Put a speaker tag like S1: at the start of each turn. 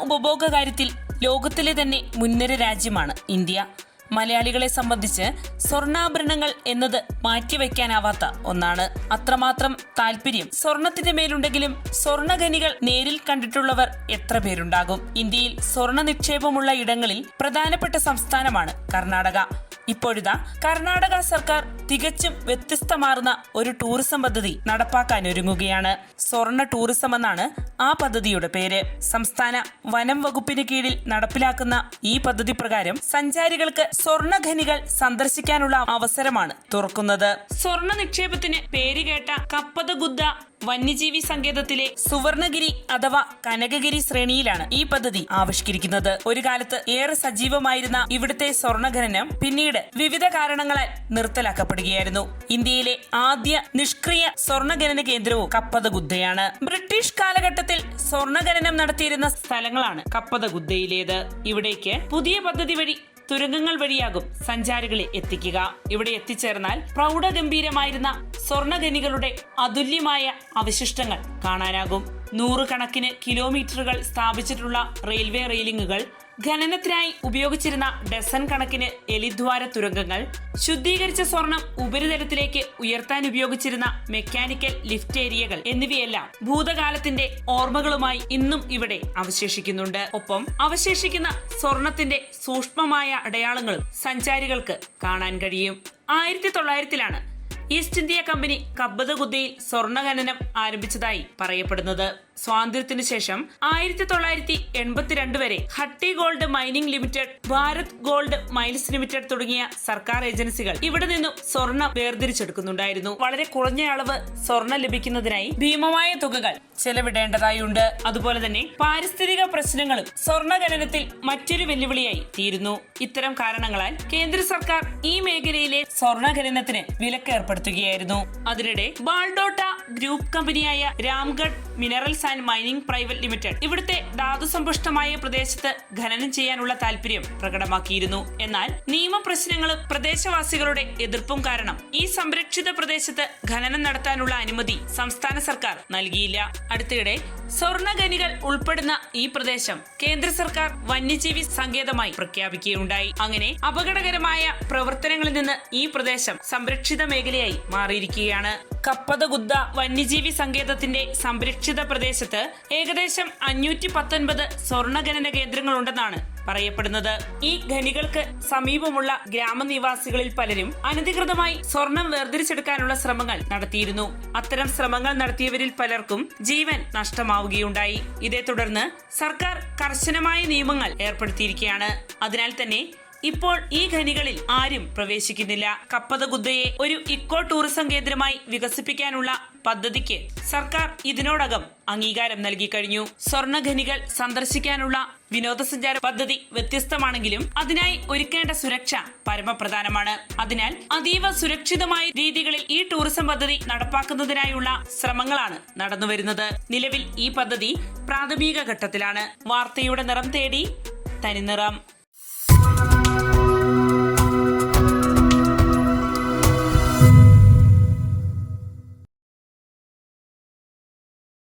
S1: ഉപഭോഗ കാര്യത്തിൽ ലോകത്തിലെ തന്നെ മുൻനിര രാജ്യമാണ് ഇന്ത്യ. മലയാളികളെ സംബന്ധിച്ച് സ്വർണാഭരണങ്ങൾ എന്നത് മാറ്റിവെക്കാനാവാത്ത ഒന്നാണ്. അത്രമാത്രം താല്പര്യം സ്വർണത്തിന്റെ മേലുണ്ടെങ്കിലും സ്വർണഖനികൾ നേരിൽ കണ്ടിട്ടുള്ളവർ എത്ര പേരുണ്ടാകും? ഇന്ത്യയിൽ സ്വർണ നിക്ഷേപമുള്ള ഇടങ്ങളിൽ പ്രധാനപ്പെട്ട സംസ്ഥാനമാണ് കർണാടക. ഇപ്പോഴിതാ കർണാടക സർക്കാർ തികച്ചും വ്യത്യസ്തമാർന്ന ഒരു ടൂറിസം പദ്ധതി നടപ്പാക്കാൻ ഒരുങ്ങുകയാണ് സ്വർണ ടൂറിസം എന്നാണ് ആ പദ്ധതിയുടെ പേര്. സംസ്ഥാന വനം വകുപ്പിന് കീഴിൽ നടപ്പിലാക്കുന്ന ഈ പദ്ധതി പ്രകാരം സഞ്ചാരികൾക്ക് സ്വർണ ഖനികൾ സന്ദർശിക്കാനുള്ള അവസരമാണ് തുറക്കുന്നത്. സ്വർണ നിക്ഷേപത്തിന് പേരുകേട്ട കപ്പതഗുദ്ദ വന്യജീവി സങ്കേതത്തിലെ സുവർണഗിരി അഥവാ കനകഗിരി ശ്രേണിയിലാണ് ഈ പദ്ധതി ആവിഷ്കരിക്കുന്നത്. ഒരു കാലത്ത് ഏറെ സജീവമായിരുന്ന ഇവിടുത്തെ സ്വർണഖനനം പിന്നീട് വിവിധ കാരണങ്ങളാൽ നിർത്തലാക്കപ്പെടുകയായിരുന്നു. ഇന്ത്യയിലെ ആദ്യ നിഷ്ക്രിയ സ്വർണഖനന കേന്ദ്രവും കപ്പതഗുദ്ദയാണ് ബ്രിട്ടീഷ് കാലഘട്ടത്തിൽ സ്വർണഖനനം നടത്തിയിരുന്ന സ്ഥലങ്ങളാണ് കപ്പതഗുദ്ദയിലേത് ഇവിടേക്ക് പുതിയ പദ്ധതി വഴി തുരങ്കങ്ങൾ വഴിയാകും സഞ്ചാരികളെ എത്തിക്കുക. ഇവിടെ എത്തിച്ചേർന്നാൽ പ്രൗഢഗംഭീരമായിരുന്ന സ്വർണഖനികളുടെ അതുല്യമായ അവശിഷ്ടങ്ങൾ കാണാനാകും. നൂറുകണക്കിന് കിലോമീറ്ററുകൾ സ്ഥാപിച്ചിട്ടുള്ള റെയിൽവേ റെയിലിംഗുകൾ ഖനനത്തിനായി ഉപയോഗിച്ചിരുന്ന ഡസൺ കണക്കിന് എലിദ്വാര തുരങ്കങ്ങൾ ശുദ്ധീകരിച്ച സ്വർണം ഉപരിതലത്തിലേക്ക് ഉയർത്താൻ ഉപയോഗിച്ചിരുന്ന മെക്കാനിക്കൽ ലിഫ്റ്റ് ഏരിയകൾ എന്നിവയെല്ലാം ഭൂതകാലത്തിന്റെ ഓർമ്മകളുമായി ഇന്നും ഇവിടെ അവശേഷിക്കുന്നുണ്ട്. ഒപ്പം അവശേഷിക്കുന്ന സ്വർണത്തിന്റെ സൂക്ഷ്മമായ അടയാളങ്ങളും സഞ്ചാരികൾക്ക് കാണാൻ കഴിയും. ആയിരത്തി തൊള്ളായിരത്തിലാണ് ഈസ്റ്റ് ഇന്ത്യ കമ്പനി കബ്ബതഗുദ്ദയിൽ സ്വർണഖനനം ആരംഭിച്ചതായി പറയപ്പെടുന്നത്. സ്വാതന്ത്ര്യത്തിനു ശേഷം ആയിരത്തി തൊള്ളായിരത്തി എൺപത്തിരണ്ട് വരെ Hutti gold mining limited Bharat gold mines limited തുടങ്ങിയ സർക്കാർ ഏജൻസികൾ ഇവിടെ നിന്നും സ്വർണം വേർതിരിച്ചെടുക്കുന്നുണ്ടായിരുന്നു. വളരെ കുറഞ്ഞ അളവ് സ്വർണം ലഭിക്കുന്നതിനായി ഭീമമായ തുകകൾ ചെലവിടേണ്ടതായുണ്ട്. അതുപോലെ തന്നെ പാരിസ്ഥിതിക പ്രശ്നങ്ങളും സ്വർണ ഖനനത്തിൽ മറ്റൊരു വെല്ലുവിളിയായി തീരുന്നു. ഇത്തരം കാരണങ്ങളാൽ കേന്ദ്ര സർക്കാർ ഈ മേഖലയിലെ സ്വർണ ഖനനത്തിന് വിലക്ക് ഏർപ്പെടുത്തുകയായിരുന്നു. അതിനിടെ ബാൾഡോട്ട ഗ്രൂപ്പ് കമ്പനിയായ Ramgad minerals and mining private limited. ഇവിടുത്തെ ധാതുസമ്പുഷ്ടമായ പ്രദേശത്ത് ഖനനം ചെയ്യാനുള്ള താല്പര്യം പ്രകടമാക്കിയിരുന്നു. എന്നാൽ നിയമപ്രശ്നങ്ങളും പ്രദേശവാസികളുടെ എതിർപ്പും കാരണം ഈ സംരക്ഷിത പ്രദേശത്ത് ഖനനം നടത്താനുള്ള അനുമതി സംസ്ഥാന സർക്കാർ നൽകിയില്ല. അടുത്തിടെ സ്വർണഖനികൾ ഉൾപ്പെടുന്ന ഈ പ്രദേശം കേന്ദ്ര സർക്കാർ വന്യജീവി സങ്കേതമായി പ്രഖ്യാപിക്കുകയുണ്ടായി. അങ്ങനെ അപകടകരമായ പ്രവർത്തനങ്ങളിൽ നിന്ന് ഈ പ്രദേശം സംരക്ഷിത മേഖലയായി മാറിയിരിക്കുകയാണ്. കപ്പതഗുദ്ദ വന്യജീവി സങ്കേതത്തിന്റെ സംരക്ഷിത പ്രദേശത്ത് ഏകദേശം അഞ്ഞൂറ്റി പത്തൊൻപത് സ്വർണഖനന കേന്ദ്രങ്ങളുണ്ടെന്നാണ് പറയപ്പെടുന്നത്. ഈ ഖനികൾക്ക് സമീപമുള്ള ഗ്രാമനിവാസികളിൽ പലരും അനധികൃതമായി സ്വർണം വേർതിരിച്ചെടുക്കാനുള്ള ശ്രമങ്ങൾ നടത്തിയിരുന്നു. അത്തരം ശ്രമങ്ങൾ നടത്തിയവരിൽ പലർക്കും ജീവൻ നഷ്ടമാവുകയുണ്ടായി. ഇതേ തുടർന്ന് സർക്കാർ കർശനമായ നിയമങ്ങൾ ഏർപ്പെടുത്തിയിരിക്കുകയാണ്. അതിനാൽ തന്നെ ഇപ്പോൾ ഈ ഖനികളിൽ ആരും പ്രവേശിക്കുന്നില്ല. കപ്പതഗുദ്ദയെ ഒരു ഇക്കോ ടൂറിസം കേന്ദ്രമായി വികസിപ്പിക്കാനുള്ള പദ്ധതിക്ക് സർക്കാർ ഇതിനോടകം അംഗീകാരം നൽകി കഴിഞ്ഞു. സ്വർണ ഖനികൾ സന്ദർശിക്കാനുള്ള വിനോദസഞ്ചാര പദ്ധതി വ്യത്യസ്തമാണെങ്കിലും അതിനായി ഒരുക്കേണ്ട സുരക്ഷ പരമപ്രധാനമാണ്. അതിനാൽ അതീവ സുരക്ഷിതമായ രീതികളിൽ ഈ ടൂറിസം പദ്ധതി നടപ്പാക്കുന്നതിനായുള്ള ശ്രമങ്ങളാണ് നടന്നുവരുന്നത്. നിലവിൽ ഈ പദ്ധതി പ്രാഥമിക ഘട്ടത്തിലാണ്. വാർത്തയുടെ നിറം തേടി തനിനിറം.